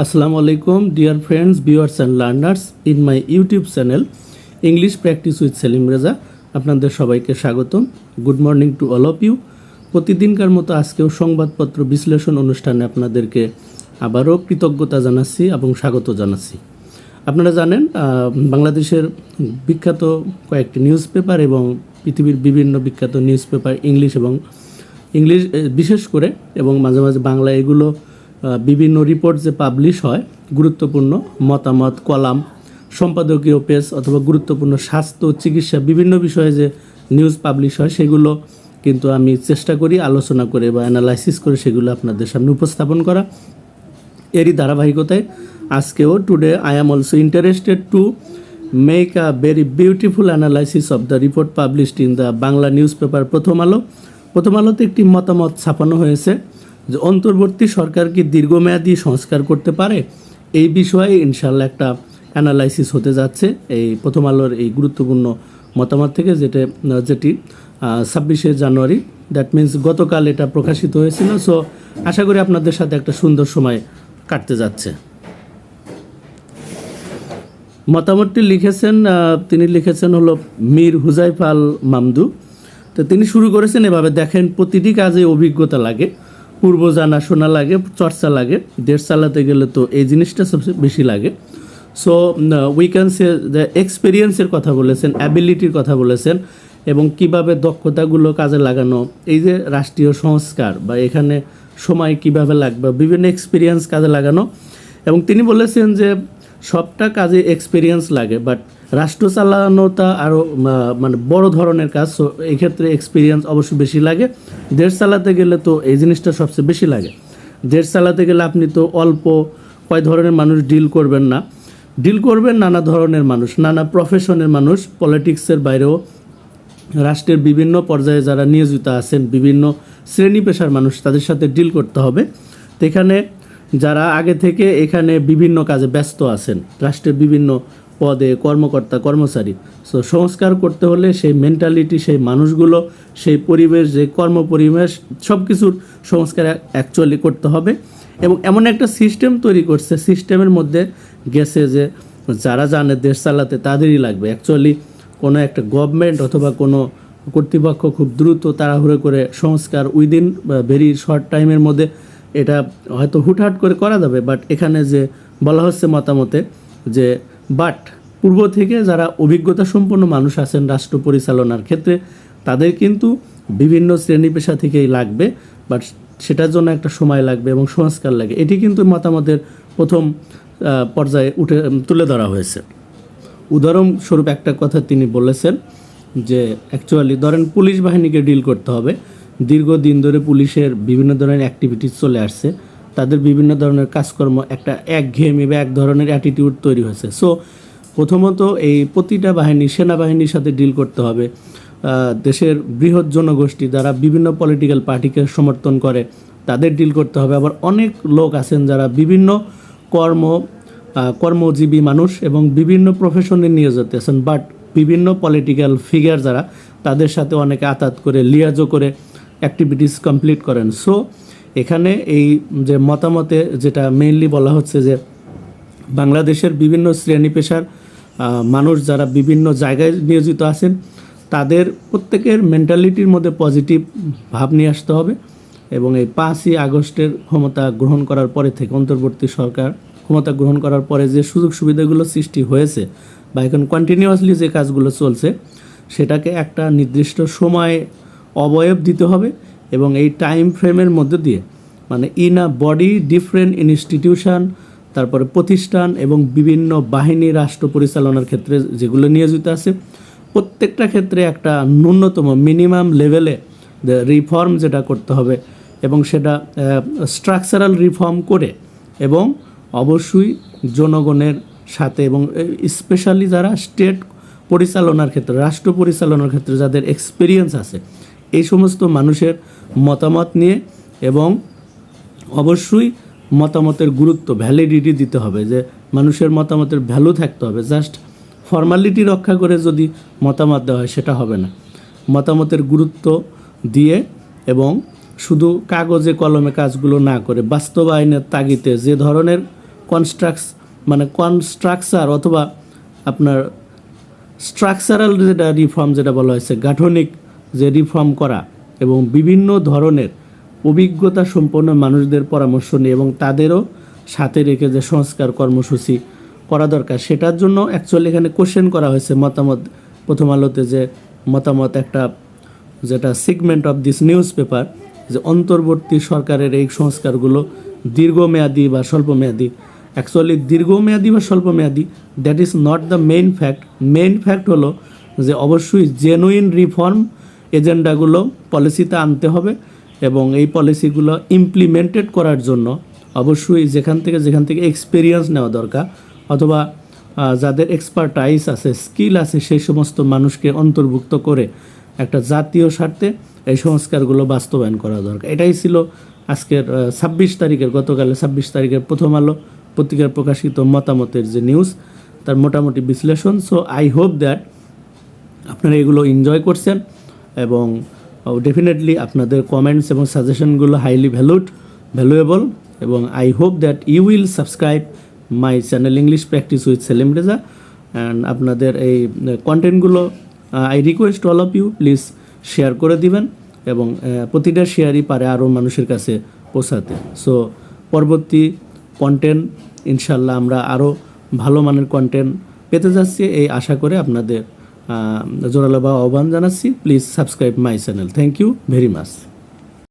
Assalamu আলাইকুম dear friends viewers and learners in my YouTube channel English practice with Salim Reza আপনাদের সবাইকে স্বাগতম। Good morning to all of you প্রতিদিনকার মতো আজকেও সংবাদপত্র বিশ্লেষণ অনুষ্ঠানে আপনাদেরকে আবারও কৃতজ্ঞতা জানাচ্ছি এবং স্বাগত জানাচ্ছি। আপনারা জানেন বাংলাদেশের বিখ্যাত কয়েকটি নিউজ পেপার এবং পৃথিবীর বিভিন্ন বিখ্যাত নিউজ পেপার ইংলিশ এবং ইংলিশ বিশেষ করে এবং মাঝে মাঝে বাংলা এগুলো বিভিন্ন রিপোর্ট যে পাবলিশ হয়, গুরুত্বপূর্ণ মতামত, কলাম, সম্পাদকীয় পেজ অথবা গুরুত্বপূর্ণ স্বাস্থ্য, চিকিৎসা, বিভিন্ন বিষয়ে যে নিউজ পাবলিশ হয়, সেগুলো কিন্তু আমি চেষ্টা করি আলোচনা করে বা অ্যানালাইসিস করে সেগুলো আপনাদের সামনে উপস্থাপন করা। এরই ধারাবাহিকতায় আজকেও today I am also interested to make a very beautiful analysis of the report published in the Bangla newspaper Prothom Alo Prothom আলোতে একটি মতামত ছাপানো হয়েছে। যে অন্তর্বর্তী সরকার কি দীর্ঘমেয়াদী সংস্কার করতে পারে? এই বিষয়ে ইনশাল্লাহ একটা অ্যানালাইসিস হতে যাচ্ছে। এই প্রথম আলোর এই গুরুত্বপূর্ণ মতামত থেকে যেটা, যেটি ছাব্বিশে জানুয়ারি। দ্যাট মিন্স গতকাল এটা প্রকাশিত হয়েছিল। সো আশা করি আপনাদের সাথে একটা সুন্দর সময় কাটতে যাচ্ছে। মতামতটি লিখেছেন তিনি লিখেছেন হলো মীর হুজাইফাল মামদু তো তিনি শুরু করেছেন এভাবে দেখেন প্রতিটি কাজে অভিজ্ঞতা লাগে। পূর্ব জানাশোনা লাগে, চর্চা লাগে। দেশ চালাতে গেলে তো এই জিনিসটা সবচেয়ে বেশি লাগে। So we can say the এক্সপিরিয়েন্সের কথা বলেছেন অ্যাবিলিটির কথা বলেছেন, এবং কীভাবে দক্ষতাগুলো কাজে লাগানো, এই যে রাষ্ট্রীয় সংস্কার বা এখানে সময় কীভাবে লাগবে, বিভিন্ন এক্সপিরিয়েন্স কাজে লাগানো। এবং তিনি বলেছেন যে সবটা কাজে এক্সপিরিয়েন্স লাগে বাট রাষ্ট্র চালানোটা আরও মানে বড় ধরনের কাজ সো এই ক্ষেত্রে এক্সপিরিয়েন্স অবশ্যই বেশি লাগে। দেশ চালাতে গেলে তো এই জিনিসটা সবচেয়ে বেশি লাগে। দেশ চালাতে গেলে আপনি তো অল্প কয় ধরনের মানুষ ডিল করবেন না। ডিল করবেন নানা ধরনের মানুষ, নানা প্রফেশনের মানুষ পলিটিক্সের বাইরেও। রাষ্ট্রের বিভিন্ন পর্যায়ে যারা নিয়োজিত আছেন, বিভিন্ন শ্রেণি পেশার মানুষ, তাদের সাথে ডিল করতে হবে। তো এখানে যারা আগে থেকে এখানে বিভিন্ন কাজে ব্যস্ত আছেন, রাষ্ট্রের বিভিন্ন পদে কর্মকর্তা, কর্মচারী। সো সংস্কার করতে হলে সেই মেন্টালিটি সেই মানুষগুলো, সেই পরিবেশ, যে কর্ম পরিবেশ সব কিছুর সংস্কার অ্যাকচুয়ালি করতে হবে। এবং এমন একটা সিস্টেম তৈরি করছে সিস্টেমের মধ্যে গেছে যে যারা জানে দেশ চালাতে তাদেরই লাগবে। অ্যাকচুয়ালি কোনো একটা গভর্নমেন্ট অথবা কোনো কর্তৃপক্ষ খুব দ্রুত তাড়াহুড়ো করে সংস্কার উইদিন ভেরি শর্ট টাইমের মধ্যে এটা হয়তো হুটহাট করে করা যাবে। বাট এখানে যে বলা হচ্ছে মতামতে যে বাট পূর্ব থেকে যারা অভিজ্ঞতা সম্পন্ন মানুষ আছেন রাষ্ট্র পরিচালনার ক্ষেত্রে, তাদের কিন্তু বিভিন্ন শ্রেণি পেশা থেকেই লাগবে বাট সেটার জন্য একটা সময় লাগবে এবং সংস্কার লাগে। এটি কিন্তু মতামতের প্রথম পর্যায়ে উঠে তুলে ধরা হয়েছে। উদাহরণস্বরূপ একটা কথা তিনি বলেছেন যে অ্যাকচুয়ালি ধরেন পুলিশ বাহিনীকে ডিল করতে হবে। দীর্ঘদিন ধরে পুলিশের বিভিন্ন ধরনের অ্যাক্টিভিটিস চলে আসছে। তাদের বিভিন্ন ধরনের কাজকর্ম, একটা একঘেয়েমি বা এক ধরনের অ্যাটিটিউড তৈরি হয়েছে। সো প্রথমত এই প্রতিটা বাহিনী, সেনাবাহিনীর সাথে ডিল করতে হবে। দেশের বৃহৎ জনগোষ্ঠী যারা বিভিন্ন পলিটিক্যাল পার্টিকে সমর্থন করে, তাদের ডিল করতে হবে। আবার অনেক লোক আছেন যারা বিভিন্ন কর্ম কর্মজীবী মানুষ এবং বিভিন্ন প্রফেশনে নিয়োজিত আছেন। বাট বিভিন্ন পলিটিক্যাল ফিগার যারা, তাদের সাথে অনেকে আতাত করে, লিয়াজো করে অ্যাক্টিভিটিস কমপ্লিট করেন। সো এখানে এই যে মতামতে যেটা মেইনলি বলা হচ্ছে যে বাংলাদেশের বিভিন্ন শ্রেণি পেশার মানুষ যারা বিভিন্ন জায়গায় নিয়োজিত আছেন, তাদের প্রত্যেকের মেন্টালিটির মধ্যে পজিটিভ ভাব নিয়ে আসতে হবে এবং এই পাঁচই আগস্টের ক্ষমতা গ্রহণ করার পরে থেকে, অন্তর্বর্তী সরকার ক্ষমতা গ্রহণ করার পরে যে সুযোগ সুবিধাগুলো সৃষ্টি হয়েছে বা এখন কন্টিনিউয়াসলি যে কাজগুলো চলছে, সেটাকে একটা নির্দিষ্ট সময় অবয়ব দিতে হবে এবং এই টাইম ফ্রেমের মধ্যে দিয়ে মানে in a body different institution তারপরে প্রতিষ্ঠান এবং বিভিন্ন বাহিনী, রাষ্ট্র পরিচালনার ক্ষেত্রে যেগুলো নিয়োজিত আছে, প্রত্যেকটা ক্ষেত্রে একটা ন্যূনতম মিনিমাম লেভেলে রিফর্ম যেটা করতে হবে এবং সেটা স্ট্রাকচারাল রিফর্ম করে এবং অবশ্যই জনগণের সাথে এবং স্পেশালি যারা স্টেট পরিচালনার ক্ষেত্রে, রাষ্ট্র পরিচালনার ক্ষেত্রে যাদের এক্সপিরিয়েন্স আছে এই সমস্ত মানুষের মতামত নিয়ে এবং অবশ্যই মতামতের গুরুত্ব ভ্যালিডিটি দিতে হবে যে মানুষের মতামতের ভ্যালু থাকতে হবে। জাস্ট ফর্মালিটি রক্ষা করে যদি মতামত দেওয়া হয়, সেটা হবে না। মতামতের গুরুত্ব দিয়ে এবং শুধু কাগজে, কলমে কাজগুলো না করে বাস্তবায়নের তাগিতে যে ধরনের কনস্ট্রাকস মানে কনস্ট্রাকচার অথবা আপনার স্ট্রাকচারাল যেটা রিফর্ম যেটা বলা হয়েছে, গাঠনিক যে রিফর্ম করা এবং বিভিন্ন ধরনের অভিজ্ঞতা সম্পন্ন মানুষদের পরামর্শ নিয়ে এবং তাদেরও সাথে রেখে যে সংস্কার কর্মসূচি করা দরকার, সেটার জন্য অ্যাকচুয়ালি এখানে কোশ্চেন করা হয়েছে মতামত। প্রথম আলোতে যে মতামত একটা যেটা segment of this news paper যে অন্তর্বর্তী সরকারের এই সংস্কারগুলো দীর্ঘমেয়াদী বা স্বল্পমেয়াদী। অ্যাকচুয়ালি দীর্ঘমেয়াদী বা স্বল্পমেয়াদী that is not the main fact main fact হলো যে অবশ্যই জেনুইন রিফর্ম এজেন্ডাগুলো পলিসিতে আনতে হবে এবং এই পলিসিগুলো ইমপ্লিমেন্টেড করার জন্য অবশ্যই যেখান থেকে যেখান থেকে এক্সপিরিয়েন্স নেওয়া দরকার অথবা যাদের এক্সপার্টাইজ আছে স্কিল আছে, সেই সমস্ত মানুষকে অন্তর্ভুক্ত করে একটা জাতীয় স্বার্থে এই সংস্কারগুলো বাস্তবায়ন করা দরকার। এটাই ছিল আজকের ছাব্বিশ তারিখের, গতকালে ছাব্বিশ তারিখের প্রথম আলো পত্রিকার প্রকাশিত মতামতের যে নিউজ তার মোটামুটি বিশ্লেষণ। সো আই হোপ দ্যাট আপনারা এগুলো এনজয় করছেন। এবং ডেফিনেটলি আপনাদের কমেন্টস এবং সাজেশনগুলো হাইলি ভ্যালুড ভ্যালুয়েবল এবং I hope that you will subscribe my channel English practice with Salim Reza and আপনাদের এই কন্টেন্টগুলো I request all of you please share করে দিবেন এবং প্রতিটা শেয়ারই পারে আরও মানুষের কাছে পৌঁছাতে। সো পরবর্তী কন্টেন্ট ইনশাল্লাহ আমরা আরও ভালো মানের কন্টেন্ট পেতে যাচ্ছি, এই আশা করে আপনাদের জোরালো বা আহ্বান জানাচ্ছি। Please subscribe my channel thank you very much